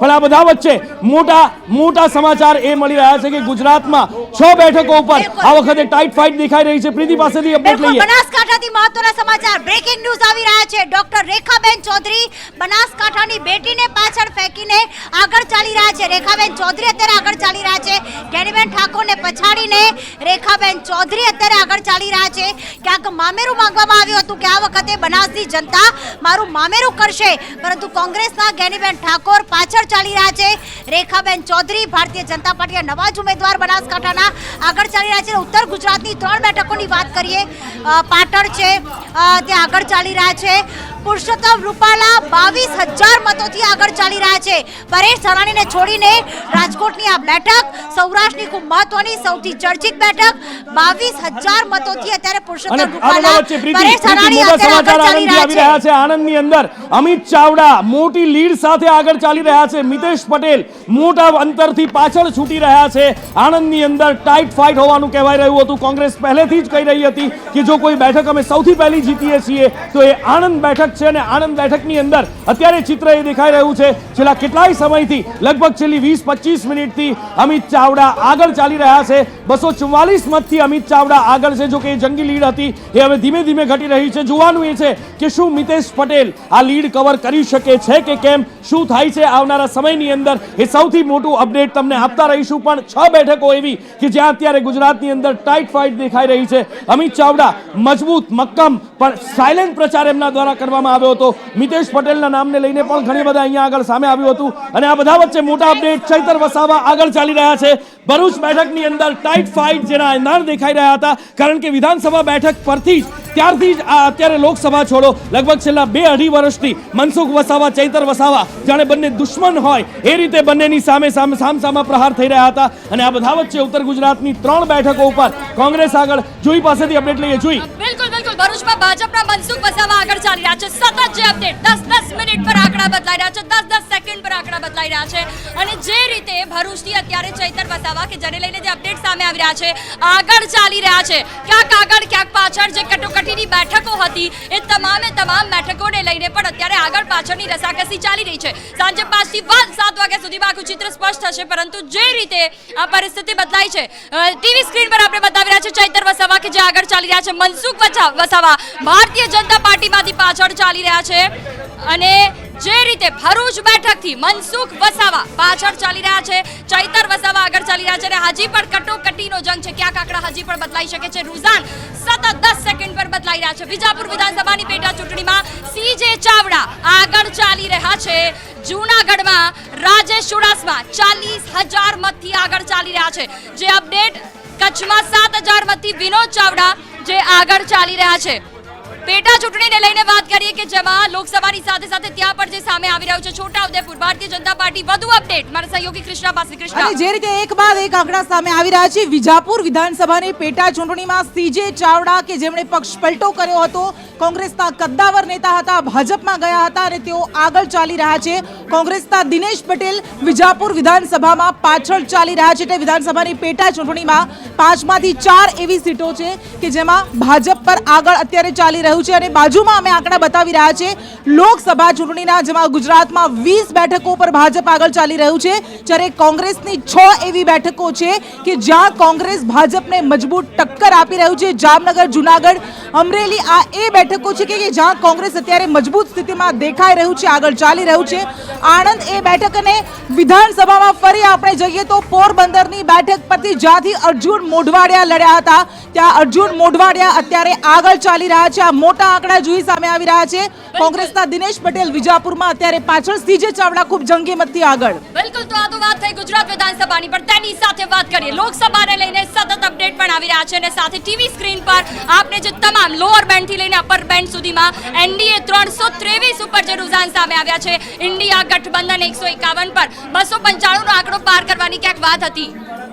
પણ આ બધા વચ્ચે મોટા મોટા સમાચાર એ મળી રહ્યા છે કે ગુજરાતમાં છ બેઠકો ઉપર આ વખતે ટાઈટ ફાઇટ દેખાઈ રહી છે. પ્રીતિ પાસેથી અપડેટ લઈએ. બનાસકાંઠાથી મહત્વના સમાચાર. બ્રેકિંગ ન્યૂઝ આવી રહ્યા છે. ડોક્ટર રેખાબેન ચૌધરી બનાસકાંઠાની બેટીને પાછળ ફેંકીને આગળ ચાલી રહ્યા છે. રેખાબેન ચૌધરી અત્યારે આગળ ચાલી રહ્યા છે. ગેનીબેન ઠાકોરને પછાડીને રેખાબેન ચૌધરી અત્યારે આગળ ચાલી રહ્યા છે. ક્યાંક મામેરું માંગવામાં આવ્યું હતું કે આ વખતે બનાસની જનતા મારું મામેરું કરશે. પરંતુ કોંગ્રેસના ગેનીબેન ઠાકોર પાછળ ચાલી રહ્યા છે. રેખાબેન ચૌધરી, ભારતીય જનતા પાર્ટીના નવા જ ઉમેદવાર બનાસકાંઠાના આગળ ચાલી રહ્યા છે ઉત્તર ગુજરાતની ત્રણ બેઠકોની વાત કરીએ. પાટણ છે તે આગળ ચાલી રહ્યા છે. પુરુષોત્તમ રૂપાલા બાવીસ હજાર મતોથી આગળ ચાલી રહ્યા છે. પરેશ ધાનાણીને છોડીને રાજકોટની આ બેઠક સૌરાષ્ટ્રની ખૂબ મહત્વની સૌથી ચર્ચિત બેઠક બાવીસ હજાર મતોથી અત્યારે પુરુષોત્તમ રૂપાલા પરેશ ધાનાણી અત્યારે આગળ ચાલી રહ્યા છે. આણંદની અંદર અમિત ચાવડા મોટી લીડ સાથે આગળ ચાલી રહ્યા છે. મિતેશ પટેલ મોટા અંતરથી પાછળ છૂટી રહ્યા છે. આણંદની અંદર ટાઈટ ફાઇટ હોવાનું કહેવાય રહ્યું હતું. કોંગ્રેસ પહેલેથી જ કહી રહી હતી કે જો કોઈ બેઠક અમે સૌથી પહેલી જીતીએ છીએ તો એ આણંદ બેઠક છે અને આણંદ બેઠકની અંદર અત્યારે ચિત્ર એ દેખાઈ રહ્યું છે. છેલ્લા કેટલાય સમયથી, લગભગ છેલ્લી વીસ પચીસ મિનિટથી અમિત ચાવડા આગળ ચાલી રહ્યા છે. બસો ચુમ્માલીસ મતથી અમિત ચાવડા આગળ છે. જો કે જંગી લીડ હતી. એ હવે ધીમે ધીમે ઘટી રહી છે. જોવાનું એ છે કે શું મિતેશ પટેલ આ લીડ કવર કરી શકે છે કે કેમ? શું થાય છે આવનારા સમયની અંદર? એ સૌથી મોટું અપડેટ તમને આપતા રહીશું. પણ છ બેઠકો એવી કે જ્યાં અત્યારે ગુજરાતની અંદર ટાઈટ ફાઇટ દેખાઈ રહી છે. અમિત ચાવડા મજબૂત, મક્કમ, પણ સાયલેન્ટ પ્રચાર એમના દ્વારા કરવામાં આવ્યો હતો. મિતેશ પટેલના નામને લઈને પણ ઘણી બધા અહીંયા આગળ સામે આવ્યું હતું. અને આ બધા વચ્ચે મોટા અપડેટ ચૈતર વસાવા આગળ ચાલી રહ્યા છે. ભરૂચ બેઠકની અંદર ટાઈટ ફાઇટ જેના અંધાર દેખાઈ રહ્યા હતા. કારણ કે વિધાનસભા બેઠક પરથી ત્યારથી જ આ અત્યારે લોકસભા છોડો. લગભગ છેલ્લા બે અઢી વર્ષથી મનસુખ વસાવા, ચૈતર વસાવા, જાણે બંને દુશ્મન હોય, એ રીતે બંનેની સામે સામે, સામસામા પ્રહાર થઈ રહ્યા હતા. અને આ બધા વચ્ચે ઉત્તર ગુજરાતની ત્રણ બેઠકો ઉપર કોંગ્રેસ આગળ જોઈ પાસેથી અપડેટ લઈએ. જોઈ. બિલકુલ ભરૂચમાં ભાજપના મનસુખ વસાવા આગળ ચાલી રહ્યા છે. સતત જે અપડેટ, દસ દસ મિનિટ પર આંકડા બદલાઈ રહ્યા છે. દસ દસ સેકન્ડ આંકડા બદલાઈ રહ્યા છે અને જે રીતે ભરૂચથી અત્યારે ચૈતર બતાવવા કે જેને લઈને જે અપડેટ સામે આવી રહ્યા છે, આગળ ચાલી રહ્યા છે. ક્યાંક આગળ, ક્યાંક પાછળ જે કટોકટીની બેઠકો હતી, એ તમામે તમામ બેઠકોને લઈને પણ અત્યારે આગળ પાછળની રસાકસી ચાલી રહી છે. સાંજે પાંચથી સાત વાગ્યા સુધીમાં આખું ચિત્ર સ્પષ્ટ થશે, પરંતુ જે રીતે આ પરિસ્થિતિ બદલાઈ છે ટીવી સ્ક્રીન પર આપણે બતાવી રહ્યા છે ચૈતર વસાવા કે જે આગળ ચાલી રહ્યા છે. મનસુખ વસાવા, ભારતીય જનતા પાર્ટીમાંથી પાછળ ચાલી રહ્યા છે અને જે રીતે ભરૂચ બેઠકથી મનસુખ વસાવા પાછળ ચાલી રહ્યા છે, ચૈતર વસાવા આગળ ચાલી રહ્યા છે અને હજી પણ કટોકટીનો જંગ છે. ક્યાંક આંકડા હજી પણ બદલાઈ શકે છે? રુઝાન સતત દસ સેકન્ડ પર બદલાઈ રહ્યા છે. વિજાપુર વિધાનસભાની પેટા ચૂંટણીમાં સીજે ચાવડા આગળ ચાલી રહ્યા છે. જૂનાગઢમાં રાજેશ ચુડાસમા ચાલીસ હજાર મતથી આગળ ચાલી રહ્યા છે. જે અપડેટ કચ્છમાં સાત હજાર મતથી વિનોદ ચાવડા જે આગળ ચાલી રહ્યા છે. પેટા ચૂંટણીને લઈને વાત કરીએ કે જેમાં લોકસભાની સાથે સાથે ત્યાં પણ જે સામે આવી રહ્યું છે છોટા ઉદેપુર ભારતીય જનતા પાર્ટી, વધુ અપડેટ મારા સહયોગી કૃષ્ણા પાસે કૃષ્ણા. જે રીતે એક બાદ એક આંકડા સામે આવી રહ્યા છે, વિજાપુર વિધાનસભાની પેટા ચૂંટણીમાં સીજે ચાવડા કે જેમણે પક્ષ પલટો કર્યો હતો, કોંગ્રેસના કદ્દાવર નેતા હતા, ભાજપમાં ગયા હતા અને તેઓ આગળ ચાલી રહ્યા છે. કોંગ્રેસના દિનેશ પટેલ વિજાપુર વિધાનસભામાં પાછળ ચાલી રહ્યા છે, એટલે વિધાનસભાની પેટા ચૂંટણીમાં પાંચમાંથી ચાર એવી સીટો છે કે જેમાં ભાજપ પર આગળ અત્યારે ચાલી રહ્યું છે અને બાજુમાં અમે આંકડા બતાવી રહ્યા છે. લોકસભા ચૂંટણીના જેમાં ગુજરાતમાં વીસ બેઠકો પર ભાજપ આગળ ચાલી રહ્યું છે. જ્યારે કોંગ્રેસની છ એવી બેઠકો છે કે જ્યાં કોંગ્રેસ ભાજપને મજબૂત ટક્કર આપી રહ્યું છે. જામનગર, જુનાગઢ, અમરેલી આ એ બેઠકો છે કે જ્યાં કોંગ્રેસ અત્યારે મજબૂત સ્થિતિમાં દેખાઈ રહ્યું છે, આગળ ચાલી રહ્યું છે. આણંદ એ બેઠક અને વિધાનસભામાં ફરી આપણે જઈએ તો પોરબંદરની બેઠક પરથી જ્યાંથી અર્જુન મોઢવાડિયા લડ્યા હતા. ત્યાં અર્જુન મોઢવાડિયા અત્યારે આગળ ચાલી રહ્યા છે. આ મોટા આંકડા જોઈ સામે આવી રહ્યા છે. કોંગ્રેસના દિનેશ પટેલ વિજાપુરમાં અત્યારે પાછળ સીજે ચાવડા ખૂબ જંગી આગળ. બિલકુલ તો આ તો વાત થઈ ગુજરાત વિધાનસભાની પણ તેની સાથે વાત કરીએ. લોકસભાને લઈને સતત અપડેટ પણ આવી રહ્યા છે અને સાથે ટીવી સ્ક્રીન પર આપને જે તમામ લોઅર બેન્ડથી લઈને અપર બેન્ડ સુધીમાં એનડીએ ત્રણસો ત્રેવીસ ઉપર જે રુઝાન સામે આવ્યા છે. ઇન્ડિયા ગઠબંધન એકસો એકાવન પર બસો પંચાણું નો આંકડો પાર કરવાની ક્યાંક વાત હતી.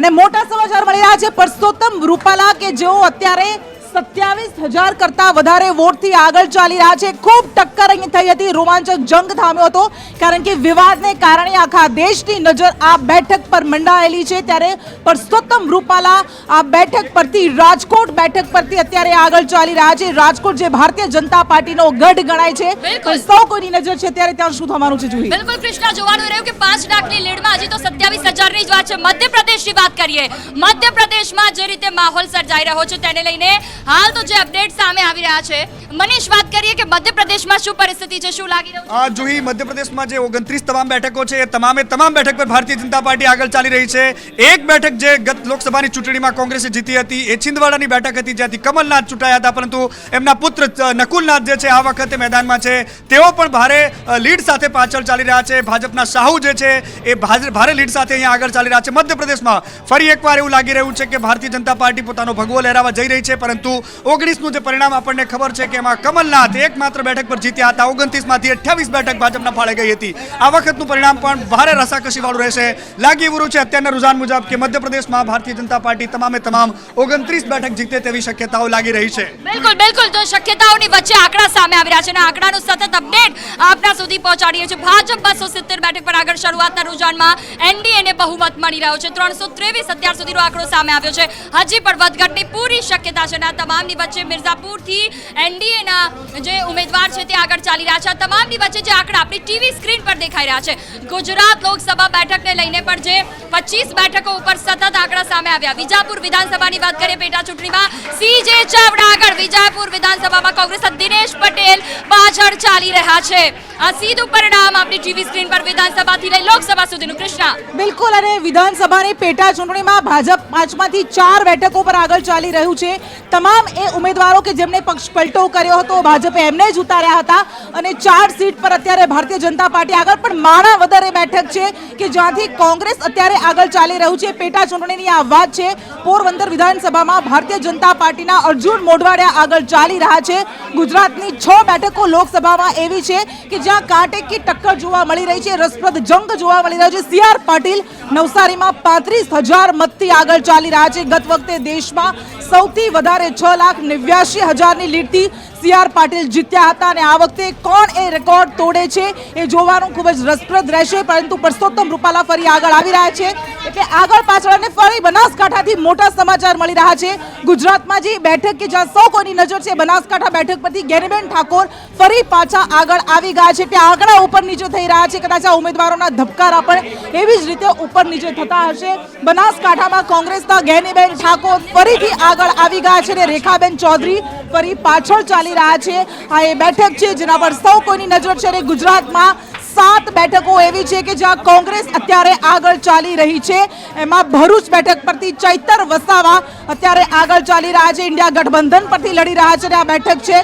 અને મોટા સમાચાર મળી રહ્યા છે. પરસોત્તમ રૂપાલા કે જેઓ અત્યારે સત્યાવીસ હજાર કરતા વધારે વોટથી આગળ ચાલી રહ્યા છે. ખૂબ ટક્કર અહીં થઈ હતી. રોમાંચક જંગ થામ્યો હતો. કારણ કે વિવાદને કારણે આખા દેશની નજર આ બેઠક પર મંડાયેલી છે. ત્યારે પરસોત્તમ રૂપાલા આ બેઠક પરથી રાજકોટ બેઠક પરથી અત્યારે આગળ ચાલી રહ્યા છે. રાજકોટ જે ભારતીય જનતા પાર્ટીનો ગઢ ગણાય છે. સૌ કોઈની નજર છે ત્યારે ત્યાં શું થવાનું છે જોઈએ? બિલકુલ કૃષ્ણ જોવાનું રહ્યું કે પાંચ લાખની લીડમાં હજી તો સત્યાવીસ હજારની જ વાત છે. મધ્યપ્રદેશની વાત કરીએ. મધ્યપ્રદેશમાં જે રીતે માહોલ સર્જાઈ રહ્યો છે તેને લઈને હાલ તો જે અપડેટ સામે આવી રહ્યા છે, મનીષ, વાત કરીએ કે મધ્યપ્રદેશમાં શું પરિસ્થિતિ છે, શું લાગી રહ્યું? આ જોઈ મધ્યપ્રદેશમાં જે ઓગણત્રીસ તમામ બેઠકો છે, એ તમામે તમામ બેઠક પર ભારતીય જનતા પાર્ટી આગળ ચાલી રહી છે. એક બેઠક જે ગત લોકસભાની ચૂંટણીમાં કોંગ્રેસે જીતી હતી, એ છિંદવાડાની બેઠક હતી, જ્યાંથી કમલનાથ ચૂંટાયા હતા, પરંતુ એમના પુત્ર નકુલનાથ જે છે, આ વખતે મેદાનમાં છે. તેઓ પણ ભારે લીડ સાથે પાછળ ચાલી રહ્યા છે. ભાજપના શાહુ જે છે, એ ભારે લીડ સાથે અહીંયા આગળ ચાલી રહ્યા છે. મધ્યપ્રદેશમાં ફરી એકવાર એવું લાગી રહ્યું છે કે ભારતીય જનતા પાર્ટી પોતાનો ભગવો લહેરાવા જઈ રહી છે, પરંતુ ઓગણીસનું જે પરિણામ આપણને ખબર છે કે એમાં કમલનાથ એકમાત્ર બેઠક પર જીત્યા હતા. ઓગણત્રીસમાંથી અઠ્યાવીસ બેઠક ભાજપના ફાળે ગઈ હતી. આ વખતનું પરિણામ પણ ભારે રસાકસીવાળું રહેશે. લાગી એવું છે અત્યારના રૂઝાન મુજબ કે મધ્યપ્રદેશમાં ભારતીય જનતા પાર્ટી તમામે તમામ ઓગણત્રીસ બેઠક જીતે તેવી શક્યતાઓ લાગી રહી છે. બિલકુલ બિલકુલ. તો શક્યતાઓની વચ્ચે આંકડા સામે આવી રહ્યા છે અને આંકડાનું સતત અપડેટ આપના સુધી પહોંચાડીએ છીએ. ભાજપ બસો સિત્તેર બેઠક પર આગળ શરૂઆતના રૂઝાનમાં એનડીએને બહુમત મળી રહ્યો છે. ત્રણસો ત્રેવીસ અત્યાર સુધીનો આંકડો સામે આવ્યો છે. હજી પણ વધઘટની પૂરી શક્યતા છે તમામની વચ્ચે મિર્ઝાપુરથી એનડીએના જે ઉમેદવાર છે તે આગળ ચાલી રહ્યા છે. તમામની વચ્ચે જે આંકડા આપણી ટીવી સ્ક્રીન પર દેખાઈ રહ્યા છે. ગુજરાત લોકસભા બેઠકને લઈને પણ જે પચીસ બેઠકો ઉપર સતત આંકડા સામે આવ્યા. વિજાપુર વિધાનસભાની વાત કરીએ પેટા ચૂંટણીમાં, સીજે ચાવડા આગળ. વિજાપુર વિધાનસભામાં કોંગ્રેસ દિનેશ પટેલ પાછળ ચાલી રહ્યા છે. આ સીધું પરિણામ આપણી ટીવી સ્ક્રીન પર વિધાનસભાથી લઈ લોકસભા સુધીનું. કૃષ્ણા. બિલકુલ, અને વિધાનસભાની પેટા ચૂંટણીમાં ભાજપ પાંચમાંથી ચાર બેઠકો પર આગળ ચાલી રહ્યું છે. તમામ એ ઉમેદવારો કે જેમણે પક્ષ પલટો કર્યો હતો, ભાજપે એમને જ ઉતાર્યા હતા અને ચાર સીટ પર અત્યારે ભારતીય જનતા પાર્ટી આગળ પણ માણા વધારે બેઠક છે કે જ્યાંથી કોંગ્રેસ અત્યારે આગળ ચાલી રહ્યું છે. પેટા ચૂંટણીની આ વાત છે. પોરબંદર વિધાનસભામાં ભારતીય જનતા પાર્ટીના અર્જુન મોઢવાડિયા આગળ ચાલી રહ્યા છે. ગુજરાતની છ બેઠકો લોકસભામાં એવી છે કે જ્યાં કાંટે કી ટક્કર જોવા મળી રહી છે, રસપ્રદ જંગ જોવા મળી રહ્યો છે. સી આર પાટીલ નવસારીમાં પાંત્રીસ હજાર મતથી આગળ ચાલી રહ્યા છે. ગત વખતે દેશમાં સૌથી વધારે છ લાખ નેવ્યાશી હજારની લીડથી સી આર પાટીલ જીત્યા હતા અને આ વખતે કોણ એ રેકોર્ડ તોડે છે એ જોવાનું ખૂબ જ રસપ્રદ રહેશે, પરંતુ પરસોત્તમ રૂપાલા ફરી આગળ આવી રહ્યા છે. એટલે આગળ પાછળ અને ફરી બનાસકાંઠાથી મોટા સમાચાર મળી રહ્યા છે. ગુજરાતમાં જે બેઠક કે જ્યાં સૌ કોઈની નજર છે, બનાસકાંઠા બેઠક પરથી ગેનીબેન ઠાકોર ફરી પાછા આગળ આવી ગયા છે. ત્યાં આંકડા ઉપર નીચે થઈ રહ્યા છે. કદાચ આ ઉમેદવારોના ધબકારા પણ એવી જ રીતે ઉપર નીચે થતા હશે. બનાસકાંઠામાં કોંગ્રેસના ગેનીબેન ઠાકોર ફરીથી આગળ આવી ગયા છે અને રેખાબેન ચૌધરી ફરી પાછળ ચાલી રહ્યા છે. આ એ બેઠક છે જેના પર સૌ કોઈની નજર છે અને ગુજરાતમાં સાત બેઠકો એવી છે કે જ્યાં કોંગ્રેસ અત્યારે આગળ ચાલી રહી છે. એમાં ભરૂચ બેઠક પરથી ચૈતર વસાવા અત્યારે આગળ ચાલી રહ્યા છે. ઇન્ડિયા ગઠબંધન પરથી લડી રહ્યા છે આ બેઠક છે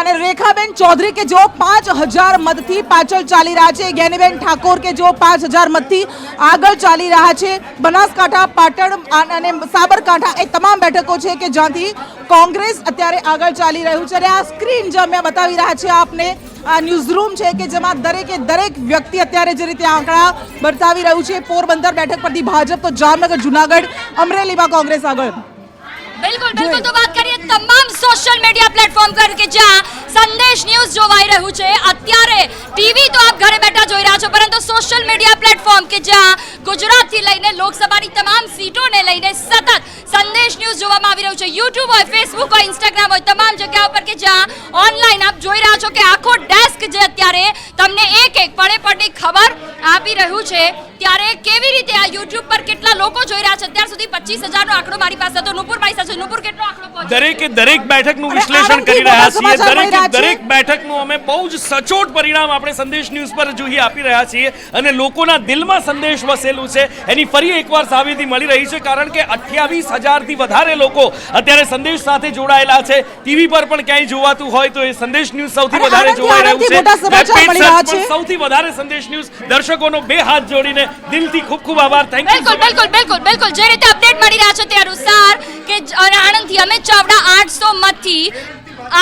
અને રેખાબેન ચૌધરી કે જેઓ પાંચ હજાર મતથી પાછળ ચાલી રહ્યા છે. જ્ઞાનીબેન ઠાકોર કે જેઓ પાંચ હજાર મતથી આગળ ચાલી રહ્યા છે. બનાસકાંઠા, પાટણ અને સાબરકાંઠા એ તમામ બેઠકો છે કે જ્યાંથી કોંગ્રેસ અત્યારે આગળ ચાલી રહ્યું છે. અને આ સ્ક્રીન જે અમે બતાવી રહ્યા છે આપને આ ન્યૂઝ રૂમ છે કે જેમાં દરેકે દરેક વ્યક્તિ અત્યારે જે રીતે આંકડા બતાવી રહ્યું છે. પોરબંદર બેઠક પરથી ભાજપ, તો જામનગર, જુનાગઢ, અમરેલીમાં કોંગ્રેસ આગળ. બિલકુલ બિલકુલ. તો વાત કરીએ તમામ સોશિયલ મીડિયા પ્લેટફોર્મ પર કે જ્યાં સંદેશ ન્યૂઝ જોવાઈ રહ્યું છે. અત્યારે ટીવી તો આપ ઘરે બેઠા જોઈ રહ્યા છો પરંતુ સોશિયલ મીડિયા પ્લેટફોર્મ કે જ્યાં ગુજરાતથી લઈને લોકસભાની તમામ સીટોને લઈને સતત સંદેશ ન્યૂઝ જોવામાં આવી રહ્યું છે. યુટ્યુબ હોય ફેસબુક હોય ઇન્સ્ટાગ્રામ હોય તમામ જગ્યાઓ પર કે જ્યાં ઓનલાઈન આપ જોઈ રહ્યા છો કે આખો ડેસ્ક જે અત્યારે તમને એક એક પડે પડની ખબર આપી રહ્યું છે. ત્યારે કેવી રીતે આ યુટ્યુબ પર કેટલા લોકો જોઈ રહ્યા છે? અત્યાર સુધી પચીસ હજારનો આંકડો મારી પાસે હતો. નુપુર પાસે કેટલો આંકડો દરેકે દરેક બેઠકનું અને વિશ્લેષણ કરી રહ્યા છીએ. દરેકે દરેક બેઠકનું અમે બહુ જ સચોટ પરિણામ આપણે સંદેશ ન્યૂઝ પર જોઈએ આપી રહ્યા છીએ અને લોકોના દિલમાં સંદેશ વસેલું છે. એની ફરી એકવાર સાબિતી મળી રહી છે કારણ કે અઠ્યાવીસ હજારથી વધારે લોકો અત્યારે સંદેશ સાથે જોડાયેલા છે. ટીવી પર પણ ક્યાંય જોવાતું હોય તો એ સંદેશ ન્યૂઝ સૌથી વધારે જોવાઈ રહ્યું છે. સૌથી વધારે સંદેશ ન્યૂઝ દર્શકોનો બે હાથ જોડીને દિલથી ખૂબ ખૂબ આભાર. થેન્ક યુ બિલકુલ બિલકુલ બિલકુલ બિલકુલ. જે રીતે અપડેટ મળી રહ્યા છે તે અનુસાર જ- અને આણંદથી અમિત ચાવડા આઠસો મતથી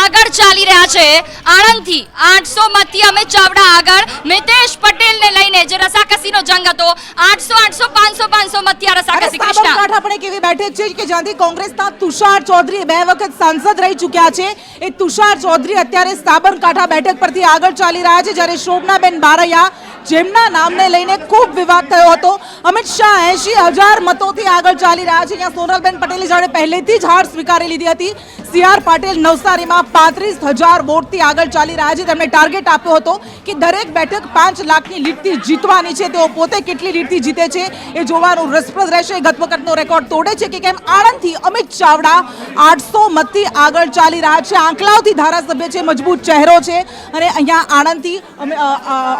આગળ ચાલી રહ્યા છે. આણંદથી આઠસો માંથી અમે ચાવડા આગળ. મિતેશ પટેલને લઈને જે રસાકસીનો જંગ હતો આઠસો આઠસો પાંચસો પાંચસો માંથી આ રસાકસી કૃષ્ણ. આપણે પણ એવી બેઠક છે કે જ્યાંથી કોંગ્રેસના તુષાર ચૌધરી બે વખત સાંસદ રહી ચૂક્યા છે. એ તુષાર ચૌધરી અત્યારે સાબરકાંઠા બેઠક પરથી આગળ ચાલી રહ્યા છે. જ્યારે શોભનાબેન બારૈયા જેમના નામને લઈને ખૂબ વિવાદ થયો હતો. અમિત શાહ એસી હજાર મતોથી આગળ ચાલી રહ્યા છે. અહીંયા સોનલબેન પટેલે જાણે પહેલેથી જ હાર સ્વીકારી લીધી હતી. સી આર નવસારીમાં પાંત્રીસ હજાર વોટથી આગળ ચાલી રહ્યા છે. તેમણે ટાર્ગેટ આપ્યો હતો કે દરેક બેઠક પાંચ લાખની લીડથી જીતવાની છે. તેઓ પોતે કેટલી લીડથી જીતે છે એ જોવાનું રસપ્રદ રહેશે. ગત વખતનો રેકોર્ડ તોડે છે કે કેમ? આણંદથી અમિત ચાવડા આઠસો મતથી આગળ ચાલી રહ્યા છે. આંકલાઓથી ધારાસભ્ય છે, મજબૂત ચહેરો છે અને અહીંયા આણંદથી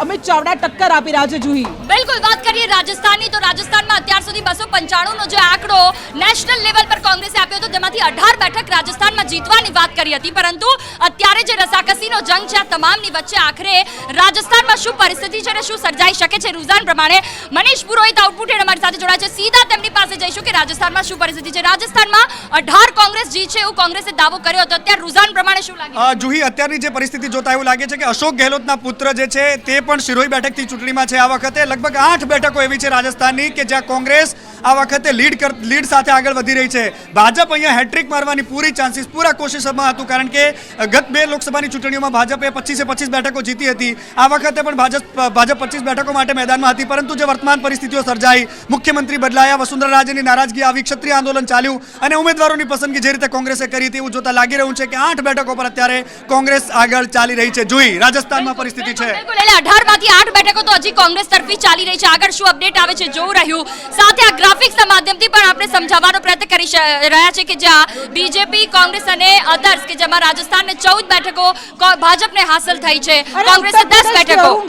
અમિત ચાવડા ટક્કર આપી રહ્યા છે. જુહી. બિલકુલ, વાત કરીએ રાજસ્થાનની, તો રાજસ્થાનમાં અત્યાર સુધી બસો પંચાણુંનો જે આંકડો નેશનલ લેવલ પર કોંગ્રેસે આપ્યો હતો તેમાંથી અઢાર બેઠક રાજસ્થાનમાં જીતવાની વાત કરી હતી. પરંતુ અત્યારે જે રસાકસીનો જંગ છે, આ તમામની વચ્ચે આખરે રાજસ્થાનમાં શું પરિસ્થિતિ છે અને શું સર્જાઈ શકે છે રુઝાન પ્રમાણે? મનીષ પુરોહિત આઉટપુટ એડ અમારી સાથે જોડાયા છે. સીધા તેમની પાસે જઈશું કે રાજસ્થાનમાં શું પરિસ્થિતિ છે? રાજસ્થાનમાં અઢાર કોંગ્રેસ જીતશે એવું કોંગ્રેસે દાવો કર્યો હતો. અત્યારે રુઝાન પ્રમાણે શું લાગે જુહી, અત્યારની જે પરિસ્થિતિ જોતા એવું લાગે છે કે અશોક ગેહલોતના પુત્ર જે છે, તે પણ શિરોઈ બેઠકથી ચૂંટણીમાં છે. આ વખતે લગભગ આઠ બેઠકો એવી છે રાજસ્થાનની કે જ્યાં કોંગ્રેસ આ વખતે લીડ લીડ સાથે આગળ વધી રહી છે. ભાજપ અહીંયા હેટ્રિક મારવાની પૂરી ચાન્સીસ પૂરા કોશિશમાં હતું કારણ કે ગત બે લોકસભાની ચૂંટણીઓમાં ભાજપે પચીસે પચીસ બેઠકો જીતી હતી. આ વખતે પણ ભાજપ ભાજપ પચીસ બેઠકો માટે મેદાનમાં હતી પરંતુ જે વર્તમાન પરિસ્થિતિઓ સર્જાઈ મુખ્યમંત્રી બદલાયા વસુંધરા રાજેની નારાજગી આવી ક્ષત્રિય આંદોલન ચાલ્યું અને ઉમેદવારોની પસંદગી જે રીતે કોંગ્રેસે કરી હતી એવું જોતા લાગી રહ્યું છે કે આઠ બેઠકો પર અત્યારે કોંગ્રેસ આગળ ચાલી રહી છે. જોઈ રાજસ્થાનમાં પરિસ્થિતિ છે. અઢારમાંથી આઠ બેઠકો તો હજી કોંગ્રેસ તરફી ચાલી રહી છે. આગળ શું અપડેટ આવે છે જોવું રહ્યું. સાથે આ ગ્રાફિક્સના માધ્યમથી પણ આપણે સમજાવવાનો પ્રયત્ન કરી રહ્યા છે કે જ્યાં બીજેપી કોંગ્રેસ અને અધર્સ કે જેમાં રાજસ્થાનને ચૌદ બેઠકો કો- ભાજપને હાંસલ થઈ છે. કોંગ્રેસે દસ બેઠકો.